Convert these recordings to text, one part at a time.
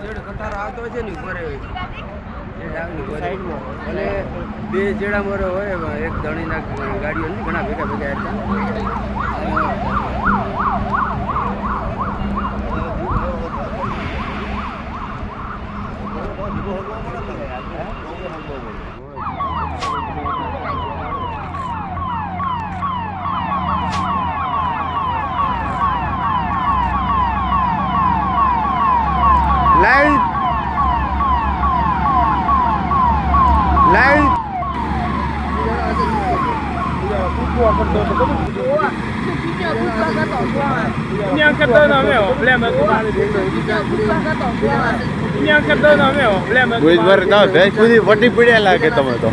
Zed કતાર આવતો છે ને ઉપર અને બે જેડા મરો હોય એક ધણીના ગાડીઓ નહીં ઘણા ભેગા ભેગા હતા. Light. Light. Nhân cái tên nào mèo, lem mà cũng Nhân cái tên nào mèo, lem mà ગોઈજવાર તમે ભેંસ સુધી વટી પીડ્યા લાગે તમે તો.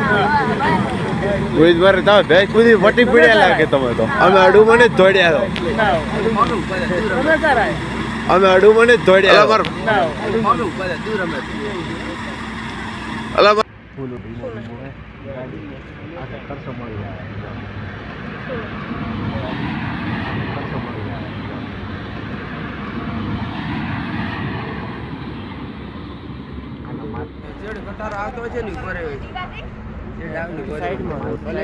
ગોઈજવાર તમે ભેંસ સુધી વટી પીડ્યા લાગે તમે તો. અમે અડું મને જ દોડ્યા તો. અમે અડું મને દોડ્યા તો. અલા જેડ કતાર આવતો હોય છે ને ઉપર જેડ છે ને ઉપર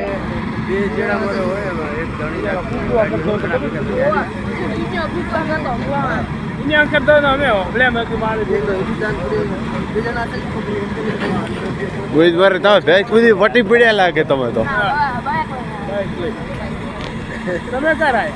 બે જેડા મોરે હોય એક ધણીના cái tên nào mèo, lem mà cũng ગોઈજવાર તમે ભેંસ સુધી વટી પીડ્યા લાગે તમે તો. તમે કરાય